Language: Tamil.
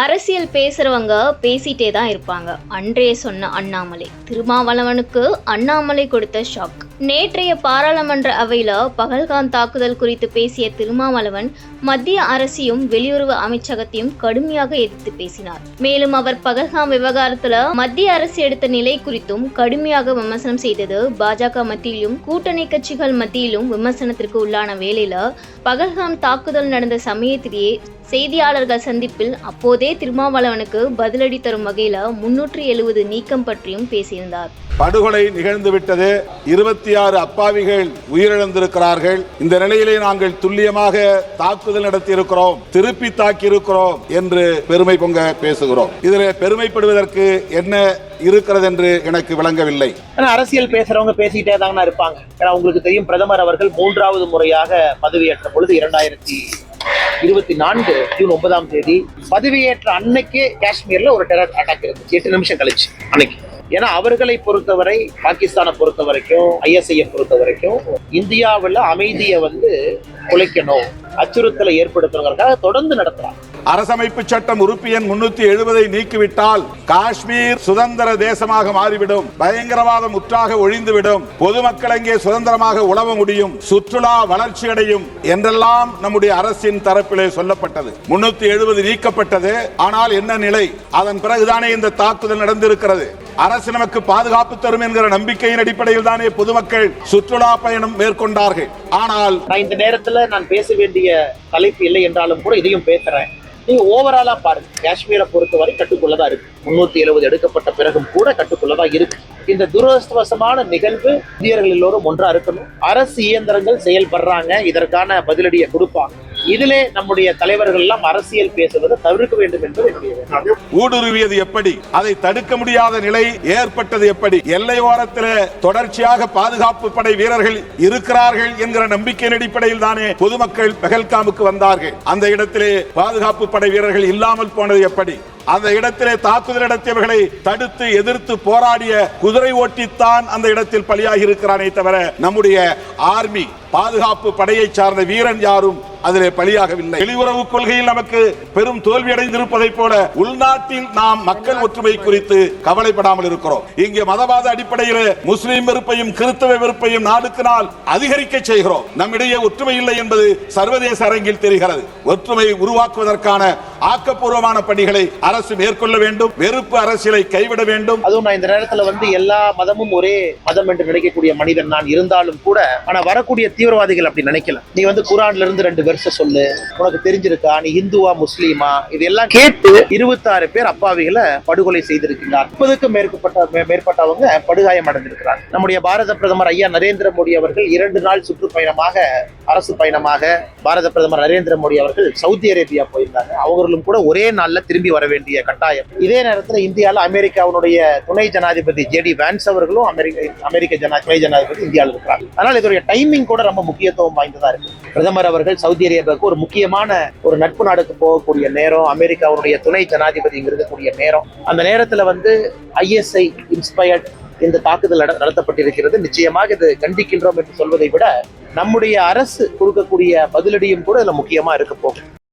அரசியல் பேசுறவங்க பேசிட்டே தான் இருப்பாங்க. அன்றே சொன்ன அண்ணாமலை. திருமாவளவனுக்கு அண்ணாமலை கொடுத்த ஷாக் நேற்றைய பாராளுமன்ற அவையில பகல்காம் தாக்குதல் குறித்து பேசிய திருமாவளவன் மத்திய அரசையும் வெளியுறவு அமைச்சகத்தையும் கடுமையாக எதிர்த்து பேசினார். மேலும் அவர் பகல்காம் விவகாரத்துல மத்திய அரசு எடுத்த நிலை குறித்தும் கடுமையாக விமர்சனம் செய்தது பாஜக மத்தியிலும் கூட்டணி கட்சிகள் மத்தியிலும் விமர்சனத்திற்கு உள்ளான வேளையில பகல்காம் தாக்குதல் நடந்த சமயத்திலேயே செய்தியாளர்கள் சந்திப்பில் அப்போதே திருமாவளவனுக்கு பதிலடி தரும் வகையில முன்னூற்றி எழுபது நீக்கம் பற்றியும் பேசியிருந்தார். படுகொலை நிகழ்ந்துவிட்டது இருபத்தி ஆறு அப்பாவிகள் உயிரிழந்திருக்கிறார்கள். இந்த நிலையிலே நாங்கள் துல்லியமாக தாக்குதல் நடத்தியிருக்கிறோம். திருப்பி தாக்கியிருக்கிறோம் என்று பெருமை பொங்க பேசுகிறோம். இதில் பெருமைப்படுவதற்கு என்ன இருக்கிறது என்று எனக்கு விளங்கவில்லை. அரசியல் பேசுறவங்க பேசிக்கிட்டே தாங்கண்ணா இருப்பாங்க. ஏன்னா உங்களுக்கு தெரியும் பிரதமர் அவர்கள் மூன்றாவது முறையாக பதவியேற்ற பொழுது இரண்டாயிரத்தி இருபத்தி நான்கு ஜூன் ஒன்பதாம் தேதி பதவியேற்ற அன்னைக்கே காஷ்மீர்ல ஒரு டெரர் அட்டாக் இருந்துச்சு. எட்டு நிமிஷம் கழிச்சு அன்னைக்கு. ஏன்னா அவர்களை பொறுத்தவரை பாகிஸ்தானை பொறுத்த வரைக்கும் ஐஎஸ்ஐயை பொறுத்த வரைக்கும் இந்தியாவில் அமைதியை வந்து குலைக்கணும் அச்சுறுத்தலை ஏற்படுத்தணுங்கிறதுக்காக தொடர்ந்து நடத்துறாங்க. அரசமைப்பு சட்டம் உறுப்பு எண் முன்னூத்தி எழுபதை நீக்கிவிட்டால் காஷ்மீர் சுதந்திர தேசமாக மாறிவிடும். பயங்கரவாதம் முற்றாக ஒழிந்துவிடும். பொதுமக்கள் அங்கே சுதந்திரமாக உழவ முடியும். சுற்றுலா வளர்ச்சி அடையும் என்றெல்லாம் நம்முடைய அரசின் தரப்பிலே சொல்லப்பட்டது. முன்னூத்தி எழுபது நீக்கப்பட்டது. ஆனால் என்ன நிலை? அதன் பிறகுதானே இந்த தாக்குதல் நடந்திருக்கிறது. அரசு நமக்கு பாதுகாப்பு தரும் என்கிற நம்பிக்கையின் அடிப்படையில் தானே பொதுமக்கள் சுற்றுலா பயணம் மேற்கொண்டார்கள். ஆனால் இந்த நேரத்தில் நான் பேச வேண்டிய தலைப்பு இல்லை என்றாலும் கூட இதையும் பேசுறேன். நீங்க ஓவராலா பாருங்க. காஷ்மீரை பொறுத்தவரை கட்டுக்குள்ளதா இருக்கு. முன்னூத்தி எழுபது எடுக்கப்பட்ட பிறகும் கூட கட்டுக்குள்ளதா இருக்கு. இந்த துரதிருஷ்டவசமான நிகழ்வு இந்தியர்கள் எல்லோரும் ஒன்றா இருக்கணும். அரசு இயந்திரங்கள் செயல்படுறாங்க. இதற்கான பதிலடியை கொடுப்பாங்க. இதிலே நம்முடைய தலைவர்கள் எல்லாம் அரசியல் பேசுவதை தவிர்க்க வேண்டும் என்பது என்னுடைய ஊடுருவியது எப்படி? அதை தடுக்க முடியாத நிலை ஏற்பட்டது எப்படி? எல்லையோரத்தில் தொடர்ச்சியாக பாதுகாப்பு படை வீரர்கள் இருக்கிறார்கள் என்கிற நம்பிக்கையின் அடிப்படையில் தானே பொதுமக்கள் பெகல்காமுக்கு வந்தார்கள். அந்த இடத்திலே பாதுகாப்பு படை வீரர்கள் இல்லாமல் போனது எப்படி? அந்த இடத்திலே தாக்குதல் நடத்தியவர்களை தடுத்து எதிர்த்து போராடிய குதிரை ஓட்டித்தான் அந்த இடத்தில் பலியாகி இருக்கிறானே தவிர நம்முடைய ஆர்மி பாதுகாப்பு படையை சார்ந்த வீரன் யாரும் அதிலே பலியாகவில்லை. வெளியுறவு கொள்கையில் நமக்கு பெரும் தோல்வி அடைந்திருப்பதை போல உள்நாட்டில் நாம் மக்கள் ஒற்றுமை குறித்து கவலைப்படாமல் இருக்கிறோம். இங்கே மதவாத அடிப்படையில் முஸ்லீம் வெறுப்பையும் கிறிஸ்தவ வெறுப்பையும் நாளுக்கு நாள் அதிகரிக்க செய்கிறோம். நம்மிடையே ஒற்றுமை இல்லை என்பது சர்வதேச அரங்கில் தெரிகிறது. ஒற்றுமை உருவாக்குவதற்கான ஆக்கப்பூர்வமான பணிகளை அரசு மேற்கொள்ள வேண்டும் வெறுப்பு அரசியலை கைவிட வேண்டும். அதுவும் நான் இந்த நேரத்தில் வந்து எல்லா மதமும் ஒரே மதம் என்று நினைக்கக்கூடிய மனிதன் நான் இருந்தாலும் கூட ஆனா வரக்கூடிய தீவிரவாதிகள் அப்படி நினைக்கல. நீ வந்து குரான்ல இருந்து ரெண்டு வருஷம் சொல்லு உனக்கு தெரிஞ்சிருக்கா நீ இந்துவா முஸ்லீமா இதெல்லாம் கேட்டு இருபத்தாறு பேர் அப்பாவிகளை படுகொலை செய்திருக்கிறார் முப்பதுக்கும் மேற்பட்ட மே- மேற்பட்டவங்க படுகாயம் அடைந்திருக்கிறார் நம்முடைய பாரத பிரதமர் ஐயா நரேந்திர மோடி அவர்கள் இரண்டு நாள் சுற்றுப்பயணமாக அரசு பயணமாக பாரத பிரதமர் நரேந்திர மோடி அவர்கள் சவுதி அரேபியா போயிருந்தாங்க. அவர்களும் கூட ஒரே நாள்ல திரும்பி வர வேண்டிய கட்டாயம். இதே நேரத்துல இந்தியாவில் அமெரிக்காவுடைய துணை ஜனாதிபதி ஜேடி வேன்ஸ் அவர்களும் அமெரிக்க அமெரிக்க ஜனா துணை ஜனாதிபதி இந்தியாவில் இருக்கிறார் அதனால இதோடைய டைமிங் கூட ரொம்ப முக்கியத்துவம் வாய்ந்ததா இருக்கு. பிரதமர் அவர்கள் சவுதி அரேபியாவுக்கு ஒரு முக்கியமான ஒரு நட்பு நாடுக்கு போகக்கூடிய நேரம் அமெரிக்காவுடைய துணை ஜனாதிபதி இருக்கக்கூடிய நேரம். அந்த நேரத்துல வந்து ஐஎஸ்ஐ இன்ஸ்பயர்ட் இந்த தாக்குதல் நடத்தப்பட்டிருக்கிறது. நிச்சயமாக இது கண்டிக்கின்றோம் என்று சொல்வதை விட நம்முடைய அரசு கொடுக்கக்கூடிய பதிலடியும் கூட இதுல முக்கியமா இருக்க போகும்